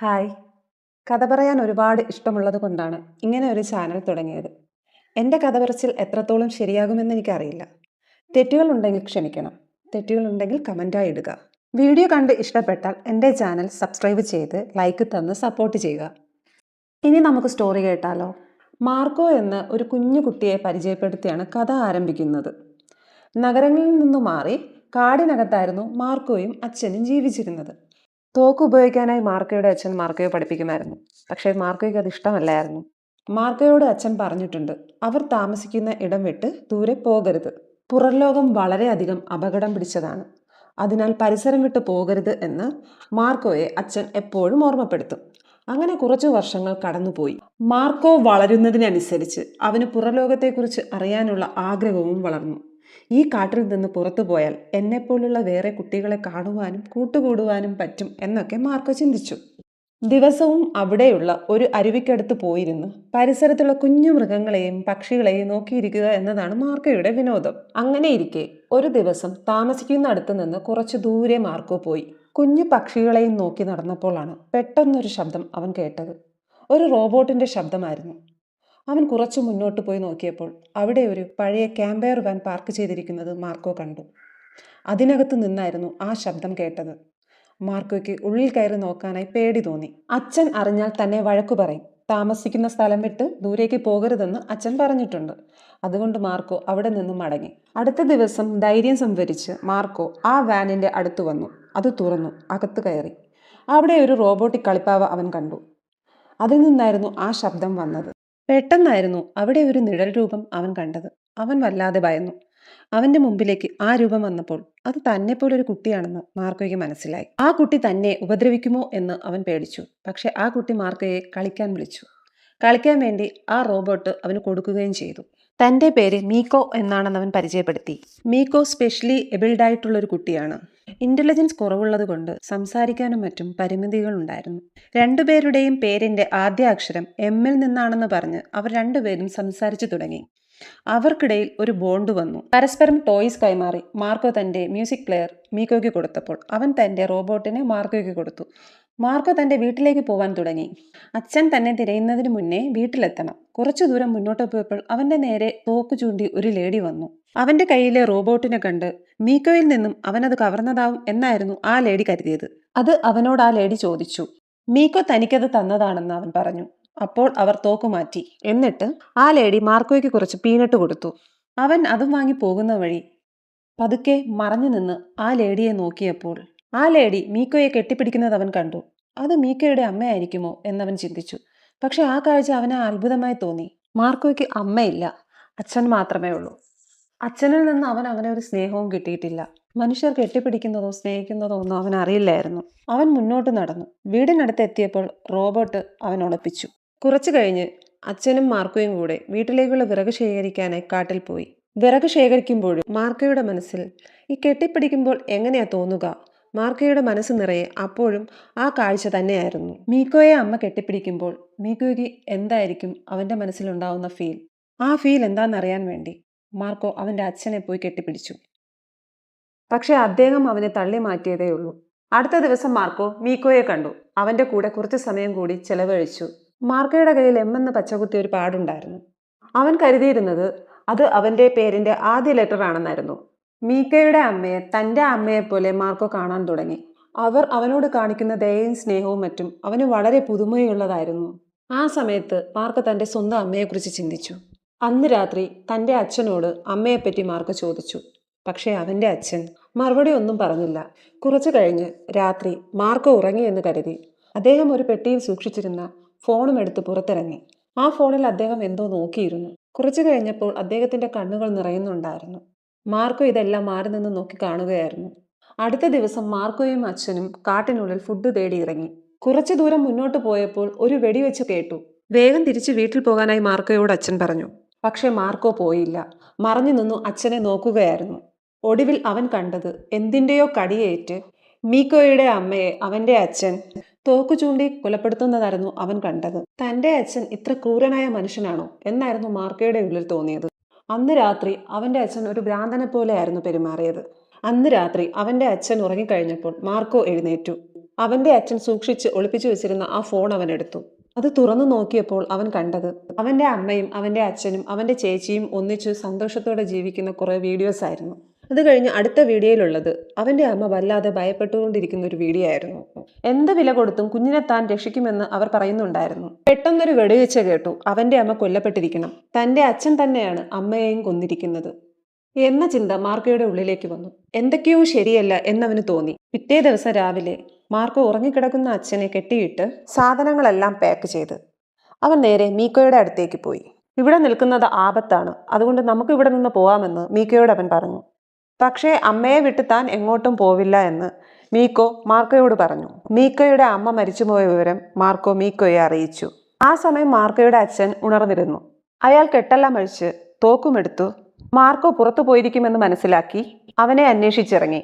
Hi. കഥ പറയാൻ ഒരുപാട് ഇഷ്ടമുള്ളത് കൊണ്ടാണ് ഇങ്ങനെ ഒരു ചാനൽ തുടങ്ങിയത്. എന്റെ കഥ പറച്ചിൽ എത്രത്തോളം ശരിയാകുമെന്ന് എനിക്കറിയില്ല. തെറ്റുകൾ ഉണ്ടെങ്കിൽ ക്ഷമിക്കണം. തെറ്റുകളുണ്ടെങ്കിൽ കമന്റായി ഇടുക. വീഡിയോ കണ്ട് ഇഷ്ടപ്പെട്ടാൽ എന്റെ ചാനൽ സബ്സ്ക്രൈബ് ചെയ്ത് ലൈക്ക് തന്ന് സപ്പോർട്ട് ചെയ്യുക. ഇനി നമുക്ക് സ്റ്റോറി കേട്ടാലോ? മാർക്കോ എന്ന ഒരു കുഞ്ഞു കുട്ടിയെ പരിചയപ്പെടുത്തിയാണ് കഥ ആരംഭിക്കുന്നത്. നഗരങ്ങളിൽ നിന്നു മാറി കാടിനകത്തായിരുന്നു മാർക്കോയും അച്ഛനും ജീവിച്ചിരുന്നത്. തോക്ക് ഉപയോഗിക്കാനായി മാർക്കോയുടെ അച്ഛൻ മാർക്കോയെ പഠിപ്പിക്കുമായിരുന്നു. പക്ഷേ മാർക്കോയ്ക്ക് അത് ഇഷ്ടമല്ലായിരുന്നു. മാർക്കോയോട് അച്ഛൻ പറഞ്ഞിട്ടുണ്ട് അവർ താമസിക്കുന്ന ഇടം വിട്ട് ദൂരെ പോകരുത്. പുറംലോകം വളരെയധികം അപകടം പിടിച്ചതാണ്. അതിനാൽ പരിസരം വിട്ട് പോകരുത് എന്ന് മാർക്കോയെ അച്ഛൻ എപ്പോഴും ഓർമ്മപ്പെടുത്തും. അങ്ങനെ കുറച്ചു വർഷങ്ങൾ കടന്നുപോയി. മാർക്കോ വളരുന്നതിനനുസരിച്ച് അവന് പുറലോകത്തെക്കുറിച്ച് അറിയാനുള്ള ആഗ്രഹവും വളർന്നു. ഈ കാട്ടിൽ നിന്ന് പുറത്തു പോയാൽ എന്നെപ്പോലുള്ള വേറെ കുട്ടികളെ കാണുവാനും കൂട്ടുകൂടുവാനും പറ്റും എന്നൊക്കെ മാർക്കോ ചിന്തിച്ചു. ദിവസവും അവിടെയുള്ള ഒരു അരുവിക്കടുത്ത് പോയിരുന്ന്. പരിസരത്തുള്ള കുഞ്ഞു മൃഗങ്ങളെയും പക്ഷികളെയും നോക്കിയിരിക്കുക എന്നതാണ് മാർക്കോയുടെ വിനോദം. അങ്ങനെ ഇരിക്കെ ഒരു ദിവസം താമസിക്കുന്ന അടുത്ത് നിന്ന് കുറച്ചു ദൂരെ മാർക്കോ പോയി. കുഞ്ഞു പക്ഷികളെയും നോക്കി നടന്നപ്പോഴാണ് പെട്ടെന്നൊരു ശബ്ദം അവൻ കേട്ടത്. ഒരു റോബോട്ടിന്റെ ശബ്ദമായിരുന്നു. അവൻ കുറച്ചു മുന്നോട്ട് പോയി നോക്കിയപ്പോൾ അവിടെ ഒരു പഴയ ക്യാമ്പയർ വാൻ പാർക്ക് ചെയ്തിരിക്കുന്നത് മാർക്കോ കണ്ടു. അതിനകത്ത് നിന്നായിരുന്നു ആ ശബ്ദം കേട്ടത്. മാർക്കോയ്ക്ക് ഉള്ളിൽ കയറി നോക്കാനായി പേടി തോന്നി. അച്ഛൻ അറിഞ്ഞാൽ തന്നെ വഴക്കു പറയും. താമസിക്കുന്ന സ്ഥലം വിട്ട് ദൂരേക്ക് പോകരുതെന്ന് അച്ഛൻ പറഞ്ഞിട്ടുണ്ട്. അതുകൊണ്ട് മാർക്കോ അവിടെ നിന്ന് മടങ്ങി. അടുത്ത ദിവസം ധൈര്യം സംഭരിച്ച് മാർക്കോ ആ വാനിന്റെ അടുത്ത് വന്നു. അത് തുറന്നു. അകത്ത് കയറി. അവിടെ ഒരു റോബോട്ടിക് കളിപ്പാവ അവൻ കണ്ടു. അതിൽ നിന്നായിരുന്നു ആ ശബ്ദം വന്നത്. പെട്ടെന്നായിരുന്നു അവിടെ ഒരു നിഴൽ രൂപം അവൻ കണ്ടത്. അവൻ വല്ലാതെ ഭയന്നു. അവന്റെ മുമ്പിലേക്ക് ആ രൂപം വന്നപ്പോൾ അത് തന്നെ പോലെ ഒരു കുട്ടിയാണെന്ന് മാർക്കോയ്ക്ക് മനസ്സിലായി. ആ കുട്ടി തന്നെ ഉപദ്രവിക്കുമോ എന്ന് അവൻ പേടിച്ചു. പക്ഷെ ആ കുട്ടി മാർക്കോയെ കളിക്കാൻ വിളിച്ചു. കളിക്കാൻ വേണ്ടി ആ റോബോട്ട് അവന് കൊടുക്കുകയും ചെയ്തു. തന്റെ പേര് മീക്കോ എന്നാണെന്ന് അവൻ പരിചയപ്പെടുത്തി. മീക്കോ സ്പെഷ്യലി എബിൾഡ് ആയിട്ടുള്ള ഒരു കുട്ടിയാണ്. ഇന്റലിജൻസ് കുറവുള്ളത് കൊണ്ട് സംസാരിക്കാനും മറ്റും പരിമിതികൾ ഉണ്ടായിരുന്നു. രണ്ടുപേരുടെയും പേരിന്റെ ആദ്യ അക്ഷരം എമ്മിൽ നിന്നാണെന്ന് പറഞ്ഞ് അവർ രണ്ടുപേരും സംസാരിച്ചു തുടങ്ങി. അവർക്കിടയിൽ ഒരു ബോണ്ട് വന്നു. പരസ്പരം ടോയ്സ് കൈമാറി. മാർക്കോ തന്റെ മ്യൂസിക് പ്ലെയർ മീക്കോയ്ക്ക് കൊടുത്തപ്പോൾ അവൻ തന്റെ റോബോട്ടിനെ മാർക്കോയ്ക്ക് കൊടുത്തു. മാർക്കോ തന്റെ വീട്ടിലേക്ക് പോവാൻ തുടങ്ങി. അച്ഛൻ തന്നെ തിരയുന്നതിന് മുന്നേ വീട്ടിലെത്തണം. കുറച്ചു ദൂരം മുന്നോട്ട് പോയപ്പോൾ അവന്റെ നേരെ തോക്ക് ചൂണ്ടി ഒരു ലേഡി വന്നു. അവന്റെ കയ്യിലെ റോബോട്ടിനെ കണ്ട് മീക്കോയിൽ നിന്നും അവനത് കവർന്നതാവും എന്നായിരുന്നു ആ ലേഡി കരുതിയത്. അത് അവനോട് ആ ലേഡി ചോദിച്ചു. മീക്കോ തനിക്കത് തന്നതാണെന്ന് അവൻ പറഞ്ഞു. അപ്പോൾ അവർ തോക്ക് മാറ്റി. എന്നിട്ട് ആ ലേഡി മാർക്കോയ്ക്ക് കുറച്ച് പീനട്ട് കൊടുത്തു. അവൻ അതും വാങ്ങി പോകുന്ന വഴി പതുക്കെ മറഞ്ഞു നിന്ന് ആ ലേഡിയെ നോക്കിയപ്പോൾ ആ ലേഡി മീക്കോയെ കെട്ടിപ്പിടിക്കുന്നത് അവൻ കണ്ടു. അത് മീക്കോയുടെ അമ്മയായിരിക്കുമോ? എന്നവൻ ചിന്തിച്ചു. പക്ഷെ ആ കാഴ്ച അവന് അത്ഭുതമായി തോന്നി. മാർക്കോയ്ക്ക് അമ്മയില്ല. അച്ഛൻ മാത്രമേ ഉള്ളൂ. അച്ഛനിൽ നിന്ന് അവൻ അങ്ങനെ ഒരു സ്നേഹവും കിട്ടിയിട്ടില്ല. മനുഷ്യർ കെട്ടിപ്പിടിക്കുന്നതോ സ്നേഹിക്കുന്നതോ ഒന്നും അവൻ അറിയില്ലായിരുന്നു. അവൻ മുന്നോട്ട് നടന്നു. വീടിനടുത്ത് എത്തിയപ്പോൾ റോബോട്ട് അവൻ ഉണപ്പിച്ചു കുറച്ചു കഴിഞ്ഞ് അച്ഛനും മാർക്കോയും കൂടെ വീട്ടിലേക്കുള്ള വിറക് ശേഖരിക്കാനായി കാട്ടിൽ പോയി. വിറക് ശേഖരിക്കുമ്പോഴും മാർക്കോയുടെ മനസ്സിൽ ഈ കെട്ടിപ്പിടിക്കുമ്പോൾ എങ്ങനെയാ തോന്നുക? മാർക്കോയുടെ മനസ്സ് നിറയെ അപ്പോഴും ആ കാഴ്ച തന്നെയായിരുന്നു. മീക്കോയെ അമ്മ കെട്ടിപ്പിടിക്കുമ്പോൾ മീക്കോയ്ക്ക് എന്തായിരിക്കും അവന്റെ മനസ്സിലുണ്ടാവുന്ന ഫീൽ ആ ഫീൽ എന്താണെന്നറിയാൻ വേണ്ടി മാർക്കോ അവന്റെ അച്ഛനെ പോയി കെട്ടിപ്പിടിച്ചു. പക്ഷേ അദ്ദേഹം അവനെ തള്ളി മാറ്റിയതേ ഉള്ളൂ. അടുത്ത ദിവസം മാർക്കോ മീക്കോയെ കണ്ടു. അവന്റെ കൂടെ കുറച്ച് സമയം കൂടി ചെലവഴിച്ചു. മാർക്കോയുടെ കയ്യിൽ എം എന്ന പച്ചകുത്തിയ ഒരു പാടുണ്ടായിരുന്നു. അവൻ കരുതിയിരുന്നത് അത് അവന്റെ പേരിന്റെ ആദ്യ ലെറ്റർ ആണെന്നായിരുന്നു. മീക്കയുടെ അമ്മയെ തന്റെ അമ്മയെപ്പോലെ മാർക്കോ കാണാൻ തുടങ്ങി. അവർ അവനോട് കാണിക്കുന്ന ദയയും സ്നേഹവും മറ്റും അവന് വളരെ പുതുമയുള്ളതായിരുന്നു. ആ സമയത്ത് മാർക്കോ തന്റെ സ്വന്തം അമ്മയെക്കുറിച്ച് ചിന്തിച്ചു. അന്ന് രാത്രി തന്റെ അച്ഛനോട് അമ്മയെപ്പറ്റി മാർക്കോ ചോദിച്ചു. പക്ഷേ അവന്റെ അച്ഛൻ മറുപടി ഒന്നും പറഞ്ഞില്ല. കുറച്ചു കഴിഞ്ഞ് രാത്രി മാർക്കോ ഉറങ്ങിയെന്ന് കരുതി. അദ്ദേഹം ഒരു പെട്ടിയിൽ സൂക്ഷിച്ചിരുന്ന ഫോണും എടുത്ത് പുറത്തിറങ്ങി. ആ ഫോണിൽ അദ്ദേഹം എന്തോ നോക്കിയിരുന്നു. കുറച്ചു കഴിഞ്ഞപ്പോൾ അദ്ദേഹത്തിന്റെ കണ്ണുകൾ നിറയുന്നുണ്ടായിരുന്നു. മാർക്കോ ഇതെല്ലാം മാറി നിന്ന് നോക്കി കാണുകയായിരുന്നു. അടുത്ത ദിവസം മാർക്കോയും അച്ഛനും കാട്ടിനുള്ളിൽ ഫുഡ് തേടി ഇറങ്ങി. കുറച്ചു ദൂരം മുന്നോട്ട് പോയപ്പോൾ ഒരു വെടിവെച്ച് കേട്ടു. വേഗം തിരിച്ച് വീട്ടിൽ പോകാനായി മാർക്കോയോട് അച്ഛൻ പറഞ്ഞു. പക്ഷേ മാർക്കോ പോയില്ല. മറഞ്ഞു നിന്നു അച്ഛനെ നോക്കുകയായിരുന്നു. ഒടുവിൽ അവൻ കണ്ടത് എന്തിന്റെയോ കടിയേറ്റ് മീക്കോയുടെ അമ്മയെ അവന്റെ അച്ഛൻ തോക്കു ചൂണ്ടി കൊലപ്പെടുത്തുന്നതായിരുന്നു അവൻ കണ്ടത്. തന്റെ അച്ഛൻ ഇത്ര ക്രൂരനായ മനുഷ്യനാണോ? എന്നായിരുന്നു മാർക്കോയുടെ ഉള്ളിൽ തോന്നിയത്. അന്ന് രാത്രി അവന്റെ അച്ഛൻ ഒരു ഭ്രാന്തനെ പോലെയായിരുന്നു പെരുമാറിയത്. അന്ന് രാത്രി അവന്റെ അച്ഛൻ ഉറങ്ങിക്കഴിഞ്ഞപ്പോൾ മാർക്കോ എഴുന്നേറ്റു. അവന്റെ അച്ഛൻ സൂക്ഷിച്ച് ഒളിപ്പിച്ചു വെച്ചിരുന്ന ആ ഫോൺ അവൻ എടുത്തു. അത് തുറന്നു നോക്കിയപ്പോൾ അവൻ കണ്ടത് അവന്റെ അമ്മയും അവന്റെ അച്ഛനും അവന്റെ ചേച്ചിയും ഒന്നിച്ച് സന്തോഷത്തോടെ ജീവിക്കുന്ന കുറേ വീഡിയോസ് ആയിരുന്നു. അത് കഴിഞ്ഞ് അടുത്ത വീഡിയോയിലുള്ളത്. അവന്റെ അമ്മ വല്ലാതെ ഭയപ്പെട്ടുകൊണ്ടിരിക്കുന്ന ഒരു വീഡിയോ ആയിരുന്നു. എന്ത് വില കൊടുത്തും കുഞ്ഞിനെ താൻ രക്ഷിക്കുമെന്ന് അവർ പറയുന്നുണ്ടായിരുന്നു. പെട്ടെന്നൊരു വെടിവെച്ച കേട്ടു. അവന്റെ അമ്മ കൊല്ലപ്പെട്ടിരിക്കണം. തന്റെ അച്ഛൻ തന്നെയാണ് അമ്മയെയും കൊന്നിരിക്കുന്നത്. എന്ന ചിന്ത മാർക്കോയുടെ ഉള്ളിലേക്ക് വന്നു. എന്തൊക്കെയോ ശരിയല്ല എന്നവന് തോന്നി. പിറ്റേ ദിവസം രാവിലെ മാർക്കോ ഉറങ്ങിക്കിടക്കുന്ന അച്ഛനെ കെട്ടിയിട്ട് സാധനങ്ങളെല്ലാം പാക്ക് ചെയ്ത് അവൻ നേരെ മീക്കോയുടെ അടുത്തേക്ക് പോയി. ഇവിടെ നിൽക്കുന്നത് ആപത്താണ്. അതുകൊണ്ട് നമുക്ക് ഇവിടെ നിന്ന് പോവാമെന്ന് മീക്കോയോട് അവൻ പറഞ്ഞു. പക്ഷേ അമ്മയെ വിട്ട് താൻ എങ്ങോട്ടും പോവില്ല എന്ന് മീക്കോ മാർക്കോയോട് പറഞ്ഞു. മീക്കോയുടെ അമ്മ മരിച്ചുപോയ വിവരം മാർക്കോ മീക്കോയെ അറിയിച്ചു. ആ സമയം മാർക്കോയുടെ അച്ഛൻ ഉണർന്നിരുന്നു. അയാൾ കെട്ടെല്ലാം അഴിച്ച് തോക്കുമെടുത്തു. മാർക്കോ പുറത്തു പോയിരിക്കുമെന്ന് മനസ്സിലാക്കി അവനെ അന്വേഷിച്ചിറങ്ങി.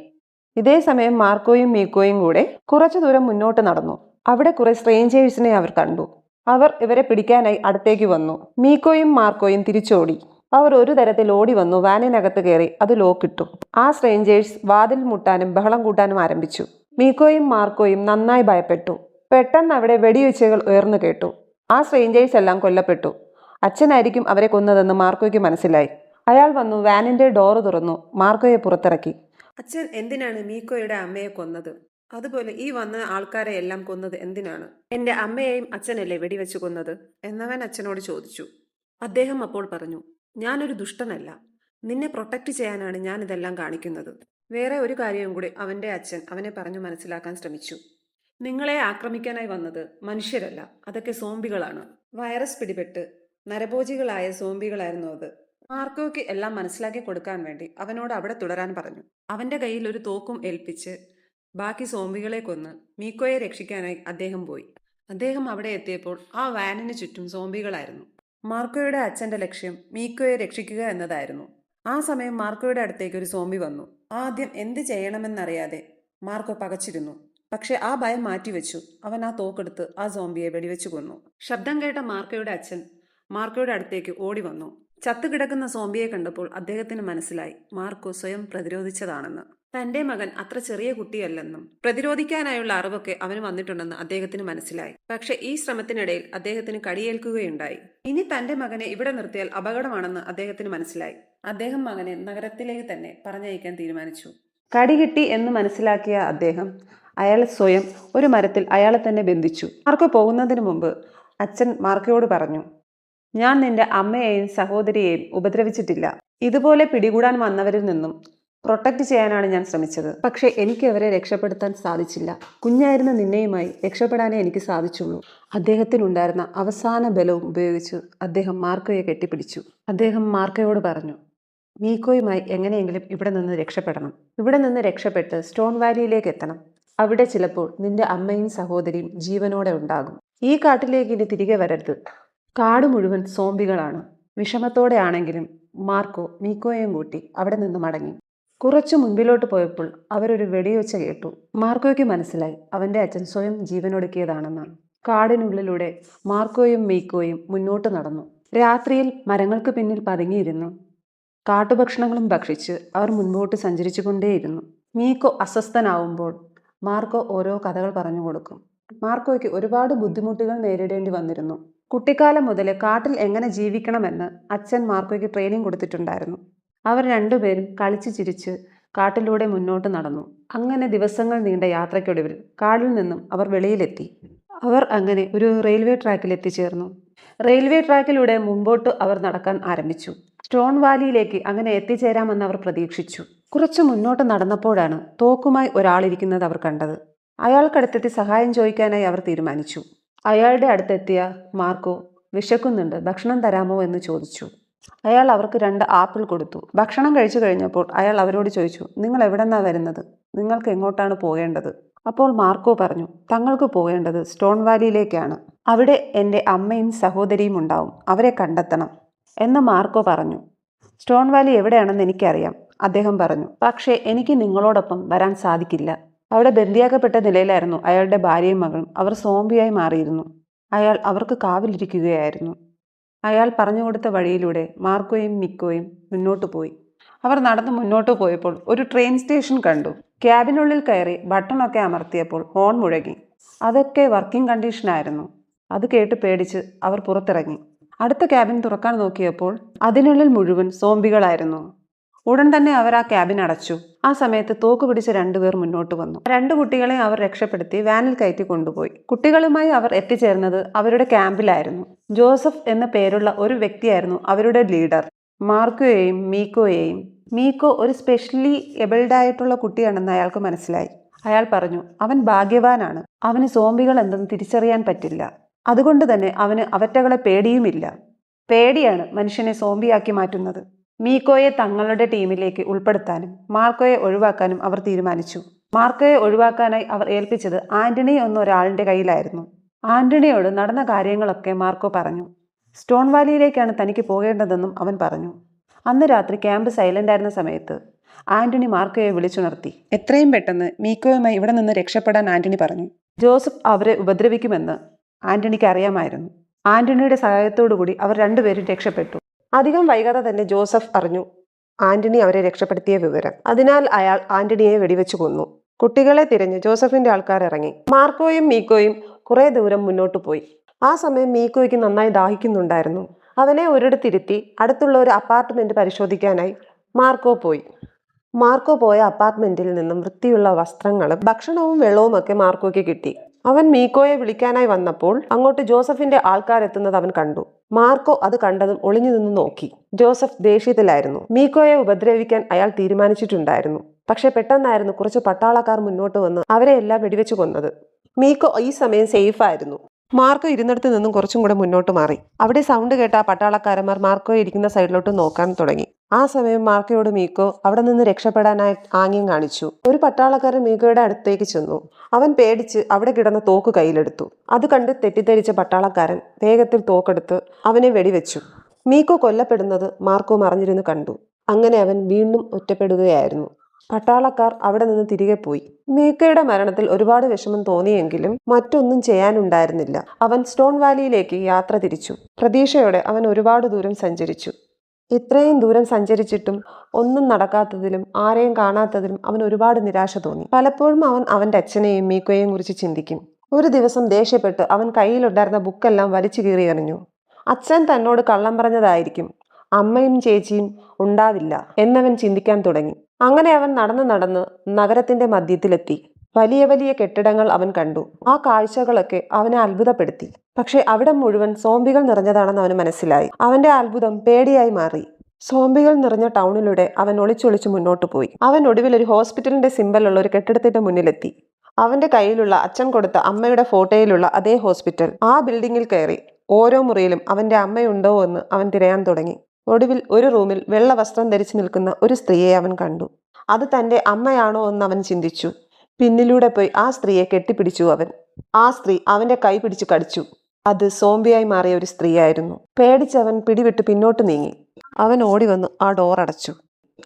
ഇതേ സമയം മാർക്കോയും മീക്കോയും കൂടെ കുറച്ചു ദൂരം മുന്നോട്ട് നടന്നു. അവിടെ കുറെ സ്ട്രേഞ്ചേഴ്സിനെ അവർ കണ്ടു. അവർ ഇവരെ പിടിക്കാനായി അടുത്തേക്ക് വന്നു. മീക്കോയും മാർക്കോയും തിരിച്ചോടി. അവർ ഒരു തരത്തിൽ ഓടി വന്നു വാനിനകത്ത് കയറി അത് ലോക്കിട്ടു ആ സ്ട്രേഞ്ചേഴ്സ് വാതിൽ മുട്ടാനും ബഹളം കൂട്ടാനും ആരംഭിച്ചു. മീക്കോയും മാർക്കോയും നന്നായി ഭയപ്പെട്ടു. പെട്ടെന്ന് അവിടെ വെടിവെച്ചുകൾ ഉയർന്നു കേട്ടു. ആ സ്ട്രേഞ്ചേഴ്സ് എല്ലാം കൊല്ലപ്പെട്ടു. അച്ഛനായിരിക്കും അവരെ കൊന്നതെന്ന് മാർക്കോയ്ക്ക് മനസ്സിലായി. അയാൾ വന്നു വാനിന്റെ ഡോറ് തുറന്നു മാർക്കോയെ പുറത്തിറക്കി. അച്ഛൻ എന്തിനാണ് മീക്കോയുടെ അമ്മയെ കൊന്നത്? അതുപോലെ ഈ വന്ന ആൾക്കാരെ എല്ലാം കൊന്നത് എന്തിനാണ്? എന്റെ അമ്മയെയും അച്ഛനല്ലേ വെടിവെച്ച് കൊന്നത്? എന്നവൻ അച്ഛനോട് ചോദിച്ചു. അദ്ദേഹം അപ്പോൾ പറഞ്ഞു ഞാനൊരു ദുഷ്ടനല്ല. നിന്നെ പ്രൊട്ടക്റ്റ് ചെയ്യാനാണ് ഞാൻ ഇതെല്ലാം കാണിക്കുന്നത്. വേറെ ഒരു കാര്യവും കൂടി അവന്റെ അച്ഛൻ അവനെ പറഞ്ഞു മനസ്സിലാക്കാൻ ശ്രമിച്ചു. നിങ്ങളെ ആക്രമിക്കാനായി വന്നത് മനുഷ്യരല്ല അതൊക്കെ സോംബികളാണ്. വൈറസ് പിടിപെട്ട് നരഭോജികളായ സോംബികളായിരുന്നു അത്. മാർക്കോയ്ക്ക് എല്ലാം മനസ്സിലാക്കി കൊടുക്കാൻ വേണ്ടി അവനോട് അവിടെ തുടരാൻ പറഞ്ഞു. അവന്റെ കയ്യിൽ ഒരു തോക്കും ഏൽപ്പിച്ച് ബാക്കി സോംബികളെ കൊന്ന് മീക്കോയെ രക്ഷിക്കാനായി അദ്ദേഹം പോയി. അദ്ദേഹം അവിടെ എത്തിയപ്പോൾ ആ വാനിന് ചുറ്റും സോംബികളായിരുന്നു. മാർക്കോയുടെ അച്ഛന്റെ ലക്ഷ്യം മീക്കോയെ രക്ഷിക്കുക എന്നതായിരുന്നു. ആ സമയം മാർക്കോയുടെ അടുത്തേക്ക് ഒരു സോംബി വന്നു. ആദ്യം എന്ത് ചെയ്യണമെന്നറിയാതെ മാർക്കോ പകച്ചിരുന്നു. പക്ഷെ ആ ഭയം മാറ്റിവെച്ചു. അവൻ ആ തോക്കെടുത്ത് ആ സോംബിയെ വെടിവെച്ചു കൊന്നു. ശബ്ദം കേട്ട മാർക്കോയുടെ അച്ഛൻ മാർക്കോയുടെ അടുത്തേക്ക് ഓടി വന്നു. ചത്തുകിടക്കുന്ന സോംബിയെ കണ്ടപ്പോൾ അദ്ദേഹത്തിന് മനസ്സിലായി. മാർക്കോ സ്വയം പ്രതിരോധിച്ചതാണെന്ന്. തന്റെ മകൻ അത്ര ചെറിയ കുട്ടിയല്ലെന്നും പ്രതിരോധിക്കാനായുള്ള അറിവൊക്കെ അവന് വന്നിട്ടുണ്ടെന്ന് അദ്ദേഹത്തിന് മനസ്സിലായി. പക്ഷെ ഈ ശ്രമത്തിനിടയിൽ അദ്ദേഹത്തിന് കടിയേൽക്കുകയുണ്ടായി. ഇനി തന്റെ മകനെ ഇവിടെ നിർത്തിയാൽ അപകടമാണെന്ന് അദ്ദേഹത്തിന് മനസ്സിലായി. അദ്ദേഹം മകനെ നഗരത്തിലേക്ക് തന്നെ പറഞ്ഞയക്കാൻ തീരുമാനിച്ചു. കടി കിട്ടി എന്ന് മനസ്സിലാക്കിയ അദ്ദേഹം അയാൾ സ്വയം ഒരു മരത്തിൽ അയാളെ തന്നെ ബന്ധിച്ചു. മാർക്കോ പോകുന്നതിന് മുമ്പ് അച്ഛൻ മാർക്കയോട് പറഞ്ഞു ഞാൻ നിന്റെ അമ്മയെയും സഹോദരിയെയും ഉപദ്രവിച്ചിട്ടില്ല. ഇതുപോലെ പിടികൂടാൻ വന്നവരിൽ നിന്നും പ്രൊട്ടക്റ്റ് ചെയ്യാനാണ് ഞാൻ ശ്രമിച്ചത്. പക്ഷേ എനിക്ക് അവരെ രക്ഷപ്പെടുത്താൻ സാധിച്ചില്ല. കുഞ്ഞായിരുന്ന നിന്നെയുമായി രക്ഷപ്പെടാനേ എനിക്ക് സാധിച്ചുള്ളൂ. അദ്ദേഹത്തിനുണ്ടായിരുന്ന അവസാന ബലവും ഉപയോഗിച്ച് അദ്ദേഹം മാർക്കോയെ കെട്ടിപ്പിടിച്ചു. അദ്ദേഹം മാർക്കോയോട് പറഞ്ഞു മീക്കോയുമായി എങ്ങനെയെങ്കിലും ഇവിടെ നിന്ന് രക്ഷപ്പെടണം. ഇവിടെ നിന്ന് രക്ഷപ്പെട്ട് സ്റ്റോൺ വാലിയിലേക്ക് എത്തണം. അവിടെ ചിലപ്പോൾ നിന്റെ അമ്മയും സഹോദരിയും ജീവനോടെ ഉണ്ടാകും. ഈ കാട്ടിലേക്ക് ഇനി തിരികെ വരരുത്. കാട് മുഴുവൻ സോംബികളാണ്. വിഷമത്തോടെയാണെങ്കിലും മാർക്കോ മീക്കോയെയും കൂട്ടി അവിടെ നിന്ന് മടങ്ങി. കുറച്ചു മുൻപിലോട്ട് പോയപ്പോൾ അവരൊരു വെടിയൊച്ച കേട്ടു. മാർക്കോയ്ക്ക് മനസ്സിലായി. അവന്റെ അച്ഛൻ സ്വയം ജീവനൊടുക്കിയതാണെന്നാണ് കാടിനുള്ളിലൂടെ മാർക്കോയും മീക്കോയും മുന്നോട്ട് നടന്നു. രാത്രിയിൽ മരങ്ങൾക്ക് പിന്നിൽ പതുങ്ങിയിരുന്നു. കാട്ടുഭക്ഷണങ്ങളും ഭക്ഷിച്ച് അവർ മുൻപോട്ട് സഞ്ചരിച്ചുകൊണ്ടേയിരുന്നു. മീക്കോ അസ്വസ്ഥനാവുമ്പോൾ മാർക്കോ ഓരോ കഥകൾ പറഞ്ഞു കൊടുക്കും. മാർക്കോയ്ക്ക് ഒരുപാട് ബുദ്ധിമുട്ടുകൾ നേരിടേണ്ടി വന്നിരുന്നു. കുട്ടിക്കാലം മുതൽ കാട്ടിൽ എങ്ങനെ ജീവിക്കണമെന്ന് അച്ഛൻ മാർക്കോയ്ക്ക് ട്രെയിനിങ് കൊടുത്തിട്ടുണ്ടായിരുന്നു. അവർ രണ്ടുപേരും കളിച്ചു ചിരിച്ച് കാട്ടിലൂടെ മുന്നോട്ട് നടന്നു. അങ്ങനെ ദിവസങ്ങൾ നീണ്ട യാത്രയ്ക്കൊടുവിൽ കാടിൽ നിന്നും അവർ വെളിയിലെത്തി. അവർ അങ്ങനെ ഒരു റെയിൽവേ ട്രാക്കിൽ എത്തിച്ചേർന്നു. റെയിൽവേ ട്രാക്കിലൂടെ മുമ്പോട്ട് അവർ നടക്കാൻ ആരംഭിച്ചു. സ്റ്റോൺ വാലിയിലേക്ക് അങ്ങനെ എത്തിച്ചേരാമെന്ന് അവർ പ്രതീക്ഷിച്ചു. കുറച്ച് മുന്നോട്ട് നടന്നപ്പോഴാണ് തോക്കുമായി ഒരാളിരിക്കുന്നത് അവർ കണ്ടത്. അയാൾക്കടുത്തെത്തി സഹായം ചോദിക്കാനായി അവർ തീരുമാനിച്ചു. അയാളുടെ അടുത്തെത്തിയ മാർക്കോ വിശക്കുന്നുണ്ട് ഭക്ഷണം തരാമോ? എന്ന് ചോദിച്ചു. അയാൾ അവർക്ക് രണ്ട് ആപ്പിൾ കൊടുത്തു. ഭക്ഷണം കഴിച്ചു കഴിഞ്ഞപ്പോൾ അയാൾ അവരോട് ചോദിച്ചു നിങ്ങൾ എവിടെ നിന്നാണ് വരുന്നത്? നിങ്ങൾക്ക് എങ്ങോട്ടാണ് പോകേണ്ടത്? അപ്പോൾ മാർക്കോ പറഞ്ഞു തങ്ങൾക്ക് പോകേണ്ടത് സ്റ്റോൺ വാലിയിലേക്കാണ്. അവിടെ എന്റെ അമ്മയും സഹോദരിയും ഉണ്ടാവും. അവരെ കണ്ടെത്തണം. എന്ന് മാർക്കോ പറഞ്ഞു. സ്റ്റോൺ വാലി എവിടെയാണെന്ന് എനിക്കറിയാം അദ്ദേഹം പറഞ്ഞു. പക്ഷേ എനിക്ക് നിങ്ങളോടൊപ്പം വരാൻ സാധിക്കില്ല. അവിടെ ബന്ദിയാക്കപ്പെട്ട നിലയിലായിരുന്നു അയാളുടെ ഭാര്യയും മകളും. അവർ സോംബിയായി മാറിയിരുന്നു. അയാൾ അവർക്ക് കാവിലിരിക്കുകയായിരുന്നു. അയാൾ പറഞ്ഞു കൊടുത്ത വഴിയിലൂടെ മാർക്കോയും മിക്കോയും മുന്നോട്ട് പോയി. അവർ നടന്ന് മുന്നോട്ട് പോയപ്പോൾ ഒരു ട്രെയിൻ സ്റ്റേഷൻ കണ്ടു. ക്യാബിനുള്ളിൽ കയറി ബട്ടണൊക്കെ അമർത്തിയപ്പോൾ ഹോൺ മുഴങ്ങി. അതൊക്കെ വർക്കിംഗ് കണ്ടീഷനായിരുന്നു അത് കേട്ട് പേടിച്ച് അവർ പുറത്തിറങ്ങി. അടുത്ത ക്യാബിൻ തുറക്കാൻ നോക്കിയപ്പോൾ അതിനുള്ളിൽ മുഴുവൻ സോംബികളായിരുന്നു ഉടൻ തന്നെ അവർ ആ ക്യാബിൻ അടച്ചു. ആ സമയത്ത് തോക്ക് പിടിച്ച രണ്ടുപേർ മുന്നോട്ട് വന്നു. രണ്ട് കുട്ടികളെ അവർ രക്ഷപ്പെടുത്തി വാനിൽ കയറ്റി കൊണ്ടുപോയി. കുട്ടികളുമായി അവർ എത്തിച്ചേർന്നത് അവരുടെ ക്യാമ്പിലായിരുന്നു. ജോസഫ് എന്ന പേരുള്ള ഒരു വ്യക്തിയായിരുന്നു അവരുടെ ലീഡർ. മാർക്കോയെയും മീക്കോയെയും. മീക്കോ ഒരു സ്പെഷ്യലി എബിൾഡ് ആയിട്ടുള്ള കുട്ടിയാണെന്ന് അയാൾക്ക് മനസ്സിലായി. അയാൾ പറഞ്ഞു അവൻ ഭാഗ്യവാനാണ്. അവന് സോംബികൾ എന്തെന്ന് തിരിച്ചറിയാൻ പറ്റില്ല. അതുകൊണ്ട് തന്നെ അവന് അവറ്റകളെ പേടിയുമില്ല. പേടിയാണ് മനുഷ്യനെ സോംബിയാക്കി മാറ്റുന്നത്. മീക്കോയെ തങ്ങളുടെ ടീമിലേക്ക് ഉൾപ്പെടുത്താനും മാർക്കോയെ ഒഴിവാക്കാനും അവർ തീരുമാനിച്ചു. മാർക്കോയെ ഒഴിവാക്കാനായി അവർ ഏൽപ്പിച്ചത് ആന്റണി എന്നൊരാളിന്റെ കയ്യിലായിരുന്നു. ആന്റണിയോട് നടന്ന കാര്യങ്ങളൊക്കെ മാർക്കോ പറഞ്ഞു. സ്റ്റോൺ വാലിയിലേക്കാണ് തനിക്ക് പോകേണ്ടതെന്നും അവൻ പറഞ്ഞു. അന്ന് രാത്രി ക്യാമ്പ് സൈലന്റ് ആയിരുന്ന സമയത്ത് ആന്റണി മാർക്കോയെ വിളിച്ചുണർത്തി. എത്രയും പെട്ടെന്ന് മീക്കോയുമായി ഇവിടെ നിന്ന് രക്ഷപ്പെടാൻ ആന്റണി പറഞ്ഞു. ജോസഫ് അവരെ ഉപദ്രവിക്കുമെന്ന് ആന്റണിക്ക് അറിയാമായിരുന്നു. ആന്റണിയുടെ സഹായത്തോടു കൂടി അവർ രണ്ടുപേരും രക്ഷപ്പെട്ടു. അധികം വൈകാതെ തന്നെ ജോസഫ് അറിഞ്ഞു ആന്റണി അവരെ രക്ഷപ്പെടുത്തിയ വിവരം. അതിനാൽ അയാൾ ആന്റണിയെ വെടിവെച്ചു കൊന്നു. കുട്ടികളെ തിരഞ്ഞ് ജോസഫിന്റെ ആൾക്കാർ ഇറങ്ങി. മാർക്കോയും മീക്കോയും കുറേ ദൂരം മുന്നോട്ട് പോയി. ആ സമയം മീക്കോയ്ക്ക് നന്നായി ദാഹിക്കുന്നുണ്ടായിരുന്നു. അവനെ ഒരിടത്തിരുത്തി അടുത്തുള്ള ഒരു അപ്പാർട്ട്മെന്റ് പരിശോധിക്കാനായി മാർക്കോ പോയി. മാർക്കോ പോയ അപ്പാർട്ട്മെന്റിൽ നിന്നും വൃത്തിയുള്ള വസ്ത്രങ്ങളും ഭക്ഷണവും വെള്ളവും ഒക്കെ മാർക്കോയ്ക്ക് കിട്ടി. അവൻ മീക്കോയെ വിളിക്കാനായി വന്നപ്പോൾ അങ്ങോട്ട് ജോസഫിന്റെ ആൾക്കാരെത്തുന്നത് അവൻ കണ്ടു. മാർക്കോ അത് കണ്ടതും ഒളിഞ്ഞു നിന്ന് നോക്കി. ജോസഫ് ദേഷ്യത്തിലായിരുന്നു. മീക്കോയെ ഉപദ്രവിക്കാൻ അയാൾ തീരുമാനിച്ചിട്ടുണ്ടായിരുന്നു. പക്ഷെ പെട്ടെന്നായിരുന്നു കുറച്ച് പട്ടാളക്കാർ മുന്നോട്ട് വന്ന് അവരെ എല്ലാം വെടിവെച്ചു കൊന്നത്. മീക്കോ ഈ സമയം സേഫ് ആയിരുന്നു. മാർക്കോ ഇരുന്നിടത്ത് നിന്നും കുറച്ചും കൂടെ മുന്നോട്ട് മാറി. അവിടെ സൗണ്ട് കേട്ട പട്ടാളക്കാരന്മാർ മാർക്കോ ഇരിക്കുന്ന സൈഡിലോട്ട് നോക്കാൻ തുടങ്ങി. ആ സമയം മാർക്കോയോട് മീക്കോ അവിടെ നിന്ന് രക്ഷപ്പെടാനായി ആംഗ്യം കാണിച്ചു. ഒരു പട്ടാളക്കാരൻ മീക്കോയുടെ അടുത്തേക്ക് ചെന്നു. അവൻ പേടിച്ച് അവിടെ കിടന്ന തോക്ക് കയ്യിലെടുത്തു. അത് കണ്ട് തെറ്റിദ്ധരിച്ച പട്ടാളക്കാരൻ വേഗത്തിൽ തോക്കെടുത്ത് അവനെ വെടിവെച്ചു. മീക്കോ കൊല്ലപ്പെടുന്നത് മാർക്കോ മറിഞ്ഞിരുന്ന് കണ്ടു. അങ്ങനെ അവൻ വീണ്ടും ഒറ്റപ്പെടുകയായിരുന്നു. പട്ടാളക്കാർ അവിടെ നിന്ന് തിരികെ പോയി. മീക്കയുടെ മരണത്തിൽ ഒരുപാട് വിഷമം തോന്നിയെങ്കിലും മറ്റൊന്നും ചെയ്യാനുണ്ടായിരുന്നില്ല. അവൻ സ്റ്റോൺ വാലിയിലേക്ക് യാത്ര തിരിച്ചു. പ്രതീക്ഷയോടെ അവൻ ഒരുപാട് ദൂരം സഞ്ചരിച്ചു. ഇത്രയും ദൂരം സഞ്ചരിച്ചിട്ടും ഒന്നും നടക്കാത്തതിലും ആരെയും കാണാത്തതിലും അവൻ ഒരുപാട് നിരാശ തോന്നി. പലപ്പോഴും അവൻ അവന്റെ അച്ഛനെയും മീക്കോയെയും കുറിച്ച് ചിന്തിക്കും. ഒരു ദിവസം ദേഷ്യപ്പെട്ട് അവൻ കയ്യിലുണ്ടായിരുന്ന ബുക്കെല്ലാം വലിച്ചു കീറി എറിഞ്ഞു. അച്ഛൻ തന്നോട് കള്ളം പറഞ്ഞതായിരിക്കും. അമ്മയും ചേച്ചിയും ഉണ്ടാവില്ല എന്നവൻ ചിന്തിക്കാൻ തുടങ്ങി. അങ്ങനെ അവൻ നടന്ന് നടന്ന് നഗരത്തിന്റെ മധ്യത്തിലെത്തി. വലിയ വലിയ കെട്ടിടങ്ങൾ അവൻ കണ്ടു. ആ കാഴ്ചകളൊക്കെ അവനെ അത്ഭുതപ്പെടുത്തി. പക്ഷെ അവിടെ മുഴുവൻ സോംബികൾ നിറഞ്ഞതാണെന്ന് അവന് മനസ്സിലായി. അവന്റെ അത്ഭുതം പേടിയായി മാറി. സോംബികൾ നിറഞ്ഞ ടൗണിലൂടെ അവൻ ഒളിച്ചൊളിച്ച് മുന്നോട്ട് പോയി. അവൻ ഒടുവിൽ ഒരു ഹോസ്പിറ്റലിന്റെ സിമ്പലുള്ള ഒരു കെട്ടിടത്തിന്റെ മുന്നിലെത്തി. അവന്റെ കയ്യിലുള്ള അച്ഛൻ കൊടുത്ത അമ്മയുടെ ഫോട്ടോയിലുള്ള അതേ ഹോസ്പിറ്റൽ. ആ ബിൽഡിങ്ങിൽ കയറി ഓരോ മുറിയിലും അവന്റെ അമ്മയുണ്ടോ എന്ന് അവൻ തിരയാൻ തുടങ്ങി. ഒടുവിൽ ഒരു റൂമിൽ വെള്ള വസ്ത്രം ധരിച്ചു നിൽക്കുന്ന ഒരു സ്ത്രീയെ അവൻ കണ്ടു. അത് തന്റെ അമ്മയാണോ എന്ന് അവൻ ചിന്തിച്ചു. പിന്നിലൂടെ പോയി ആ സ്ത്രീയെ കെട്ടിപ്പിടിച്ചു അവൻ. ആ സ്ത്രീ അവന്റെ കൈ പിടിച്ചു കടിച്ചു. അത് സോംബിയായി മാറിയ ഒരു സ്ത്രീയായിരുന്നു. പേടിച്ചവൻ പിടിവിട്ട് പിന്നോട്ട് നീങ്ങി. അവൻ ഓടി വന്ന് ആ ഡോർ അടച്ചു.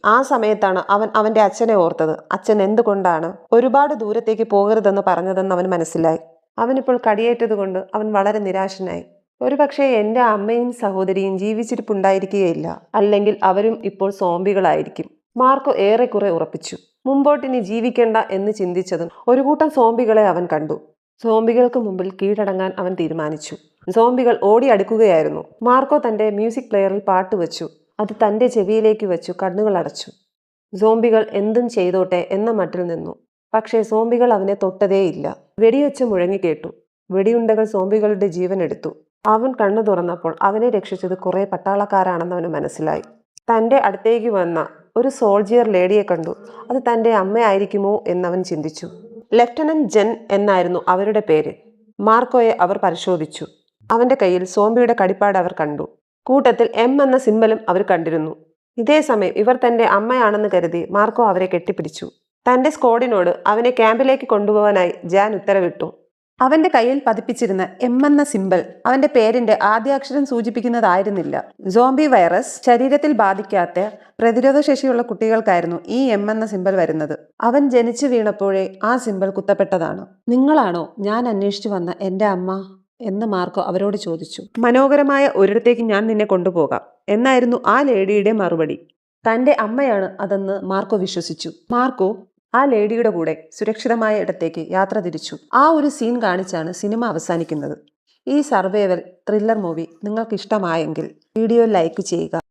ആ സമയത്താണ് അവൻ അവന്റെ അച്ഛനെ ഓർത്തത്. അച്ഛൻ എന്തുകൊണ്ടാണ് ഒരുപാട് ദൂരത്തേക്ക് പോകരുതെന്ന് പറഞ്ഞതെന്ന് അവൻ മനസ്സിലായി. അവനിപ്പോൾ കടിയേറ്റത് കൊണ്ട് അവൻ വളരെ നിരാശനായി. ഒരുപക്ഷെ എന്റെ അമ്മയും സഹോദരിയും ജീവിച്ചിരിപ്പുണ്ടായിരിക്കുകയില്ല. അല്ലെങ്കിൽ അവരും ഇപ്പോൾ സോംബികളായിരിക്കും. മാർക്കോ ഏറെക്കുറെ ഉറപ്പിച്ചു. മുമ്പോട്ടിനി ജീവിക്കേണ്ട എന്ന് ചിന്തിച്ചതും ഒരു കൂട്ടം സോംബികളെ അവൻ കണ്ടു. സോംബികൾക്ക് മുമ്പിൽ കീഴടങ്ങാൻ അവൻ തീരുമാനിച്ചു. സോംബികൾ ഓടി അടുക്കുകയായിരുന്നു മാർക്കോ തന്റെ മ്യൂസിക് പ്ലെയറിൽ പാട്ട് വെച്ചു. അത് തന്റെ ചെവിയിലേക്ക് വെച്ചു കണ്ണുകൾ അടച്ചു. സോംബികൾ എന്തും ചെയ്തോട്ടെ എന്ന മട്ടിൽ നിന്നു. പക്ഷേ സോംബികൾ അവനെ തൊട്ടതേയില്ല. വെടിവെച്ച് മുഴങ്ങിക്കേട്ടു വെടിയുണ്ടകൾ സോംബികളുടെ ജീവൻ എടുത്തു അവൻ കണ്ണു തുറന്നപ്പോൾ അവനെ രക്ഷിച്ചത് കുറേ പട്ടാളക്കാരാണെന്ന് അവന് മനസ്സിലായി. തന്റെ അടുത്തേക്ക് വന്ന ഒരു സോൾജിയർ ലേഡിയെ കണ്ടു. അത് തന്റെ അമ്മയായിരിക്കുമോ എന്നവൻ ചിന്തിച്ചു. ലെഫ്റ്റനന്റ് ജെൻ എന്നായിരുന്നു അവരുടെ പേര്. മാർക്കോയെ അവർ പരിശോധിച്ചു. അവന്റെ കയ്യിൽ സോംബിയുടെ കടിപ്പാട് അവർ കണ്ടു. കൂട്ടത്തിൽ എം എന്ന സിമ്പലും അവർ കണ്ടിരുന്നു. ഇതേ സമയം ഇവർ തന്റെ അമ്മയാണെന്ന് കരുതി മാർക്കോ അവരെ കെട്ടിപ്പിടിച്ചു. തന്റെ സ്ക്വാഡിനോട് അവനെ ക്യാമ്പിലേക്ക് കൊണ്ടുപോകാനായി ജാൻ ഉത്തരവിട്ടു. അവന്റെ കയ്യിൽ പതിപ്പിച്ചിരുന്ന എം എന്ന സിമ്പൽ അവന്റെ പേരിന്റെ ആദ്യാക്ഷരം സൂചിപ്പിക്കുന്നതായിരുന്നില്ല. സോംബി വൈറസ് ശരീരത്തിൽ ബാധിക്കാത്ത പ്രതിരോധ ശേഷിയുള്ള കുട്ടികൾക്കായിരുന്നു ഈ എം എന്ന സിമ്പൽ വരുന്നത്. അവൻ ജനിച്ചു വീണപ്പോഴേ ആ സിമ്പൽ കുത്തപ്പെട്ടതാണ്. നിങ്ങളാണോ ഞാൻ അന്വേഷിച്ചു വന്ന എന്റെ അമ്മ? എന്ന് മാർക്കോ അവരോട് ചോദിച്ചു. മനോഹരമായ ഒരിടത്തേക്ക് ഞാൻ നിന്നെ കൊണ്ടുപോകാം എന്നായിരുന്നു ആ ലേഡിയുടെ മറുപടി. തന്റെ അമ്മയാണ് അതെന്ന് മാർക്കോ വിശ്വസിച്ചു. മാർക്കോ ആ ലേഡിയുടെ കൂടെ സുരക്ഷിതമായ ഇടത്തേക്ക് യാത്ര തിരിച്ചു. ആ ഒരു സീൻ കാണിച്ചാണ് സിനിമ അവസാനിക്കുന്നത്. ഈ സർവൈവൽ ത്രില്ലർ മൂവി നിങ്ങൾക്ക് ഇഷ്ടമായെങ്കിൽ വീഡിയോ ലൈക്ക് ചെയ്യുക.